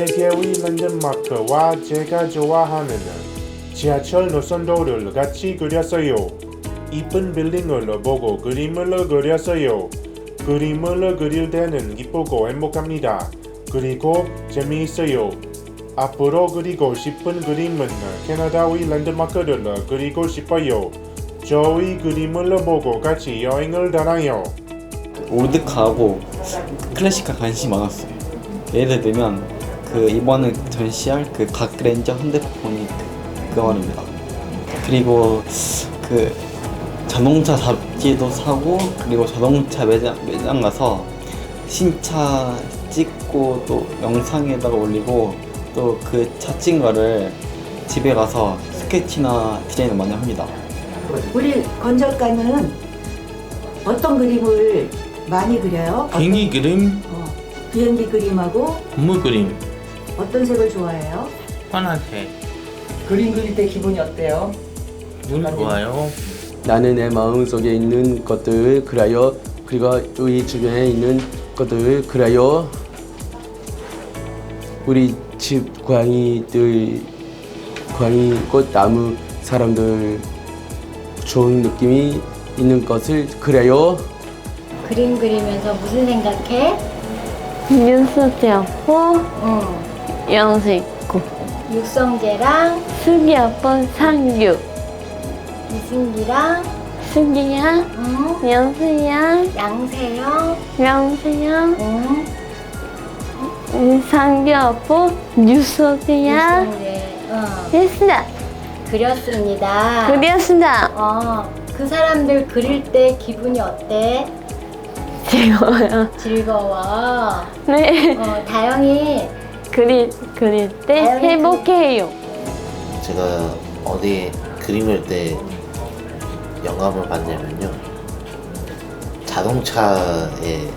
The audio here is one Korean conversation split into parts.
세계의 랜드마크와 제가 좋아하는 지하철 노선도를 같이 그렸어요. 이쁜 빌딩을 보고 그림을 그렸어요. 그림을 그릴 때는 기쁘고 행복합니다. 그리고 재미있어요. 앞으로 그리고 싶은 그림은 캐나다의 랜드마크를 그리고 싶어요. 저희 그림을 보고 같이 여행을 다녀요. 올드카하고 클래식카 관심이 많았어요. 예를 들면 그 이번에 전시할 그 각렌저 핸드폰이 그, 그 말입니다. 그리고 그 자동차 잡지도 사고 그리고 자동차 매장 매장 가서 신차 찍고 또 영상에다가 올리고 또 그 차 찍은 거를 집에 가서 스케치나 디자인을 많이 합니다. 우리 건설가는 어떤 그림을 많이 그려요? 비행기 그림, 어, 비행기 그림하고 건물 그림, 어떤 색을 좋아해요? 파란색. 그림 그릴 때 기분이 어때요? 눈 좋아요. 나는 내 마음 속에 있는 것들을 그려요. 그리고 우리 주변에 있는 것들을 그려요. 우리 집 고양이들, 고양이 꽃 나무 사람들 좋은 느낌이 있는 것을 그려요. 그림 그리면서 무슨 생각해? 뉴스 잡고 응. 영수 있고. 육성재랑? 수기 아빠 상규. 이승기랑? 수기야? 응. 영수야? 양세형? 영수야 응. 음, 상규 아빠? 뉴스야? 육성재 응. 됐다 그렸습니다. 그렸습니다 어. 그 사람들 그릴 때 기분이 어때? 즐거워요 즐거워. 네 어, 다영이 그릴 그릴 때 행복해요 제가 어디 그림을 때 영감을 받냐면요. 자동차에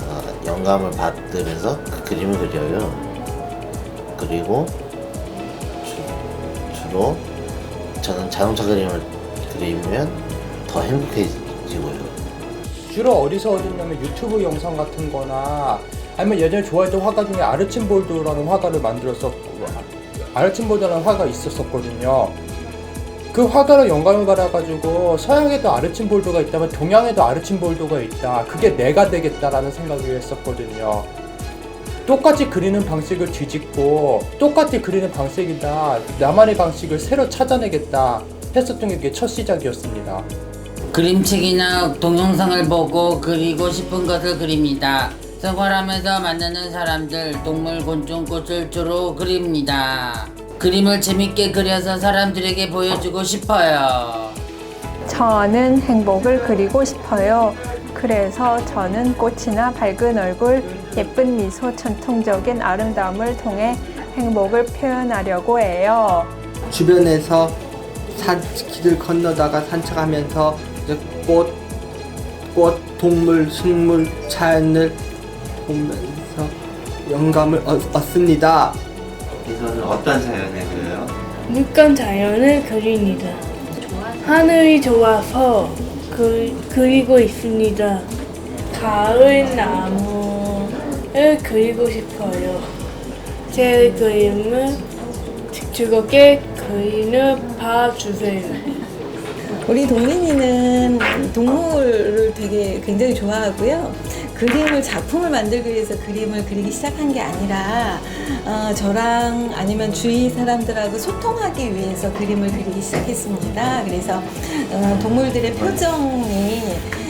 어, 영감을 받으면서 그 그림을 그려요. 그리고 주, 주로 저는 자동차 그림을 그리면 더 행복해지고요. 주로 어디서 얻었냐면 유튜브 영상 같은 거나 아니면 예전에 좋아했던 화가 중에 아르침볼드라는 화가를 만들었었고 아르침볼드라는 화가 있었었거든요. 그 화가를 영감을 받아가지고 서양에도 아르침볼드가 있다면 동양에도 아르침볼드가 있다. 그게 내가 되겠다라는 생각을 했었거든요. 똑같이 그리는 방식을 뒤집고 똑같이 그리는 방식이다. 나만의 방식을 새로 찾아내겠다. 했었던 게 첫 시작이었습니다. 그림책이나 동영상을 보고 그리고 싶은 것을 그립니다. 생활하면서 만나는 사람들, 동물, 곤충, 꽃을 주로 그립니다. 그림을 재밌게 그려서 사람들에게 보여주고 싶어요. 저는 행복을 그리고 싶어요. 그래서 저는 꽃이나 밝은 얼굴, 예쁜 미소, 전통적인 아름다움을 통해 행복을 표현하려고 해요. 주변에서 산 길을 건너다가 산책하면서 이제 꽃, 꽃, 동물, 식물, 자연을 보면서 영감을 얻, 얻습니다. 여기서는 어떤 자연을 그려요? 물감 자연을 그립니다. 하늘이 좋아서 그, 그리고 있습니다. 가을 나무 를 그리고 싶어요. 제 그림을 즐겁게 그리는 봐주세요. 우리 동민이는 동물을 되게 굉장히 좋아하고요. 그림을 작품을 만들기 위해서 그림을 그리기 시작한 게 아니라 어, 저랑 아니면 주위 사람들하고 소통하기 위해서 그림을 그리기 시작했습니다. 그래서 어, 동물들의 표정이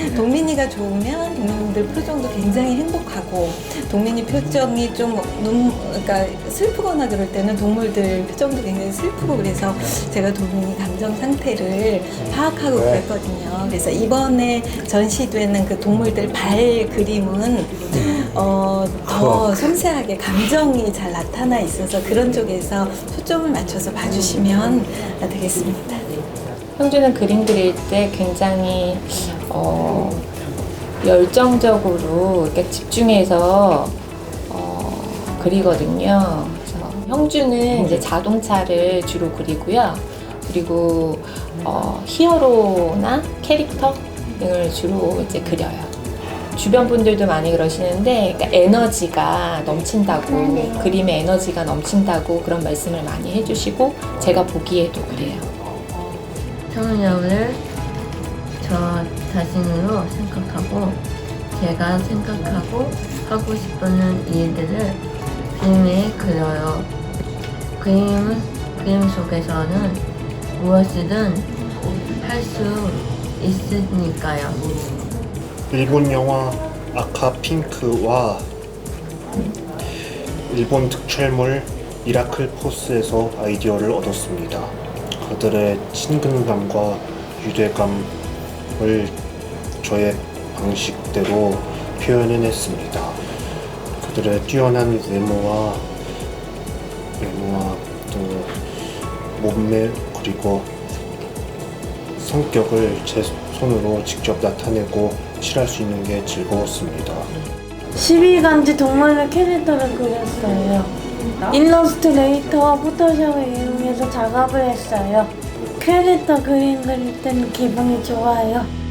동민이가 좋으면 동물들 표정도 굉장히 행복하고 동민이 표정이 좀 눈, 그러니까 슬프거나 그럴 때는 동물들 표정도 굉장히 슬프고 그래서 제가 동민이 감정 상태를 파악하고 그랬거든요. 그래서 이번에 전시되는 그 동물들 발 그림은 어, 더 섬세하게 감정이 잘 나타나 있어서 그런 쪽에서 초점을 맞춰서 봐주시면 되겠습니다. 형주는 그림 그릴 때 굉장히 어, 열정적으로 이렇게 집중해서 어, 그리거든요. 그래서 형주는 이제 자동차를 주로 그리고요. 그리고 어, 히어로나 캐릭터 등을 주로 이제 그려요. 주변 분들도 많이 그러시는데 그러니까 에너지가 넘친다고 그림에 에너지가 넘친다고 그런 말씀을 많이 해주시고 제가 보기에도 그래요. 청년을 저 자신으로 생각하고 제가 생각하고 하고 싶은 일들을 그림에 그려요. 그림은 그림 속에서는 무엇이든 할 수 있으니까요. 일본 영화 아카핑크와 일본 특촬물 미라클 포스에서 아이디어를 얻었습니다. 그들의 친근감과 유대감 을 저의 방식대로 표현해냈습니다. 그들의 뛰어난 외모와 외모와 또 몸매 그리고 성격을 제 손으로 직접 나타내고 칠할 수 있는 게 즐거웠습니다. 12간지 동물의 캐릭터를 그렸어요. 일러스트레이터와 포토샵을 이용해서 작업을 했어요. 캐릭터 그림 그릴 때는 기분이 좋아요.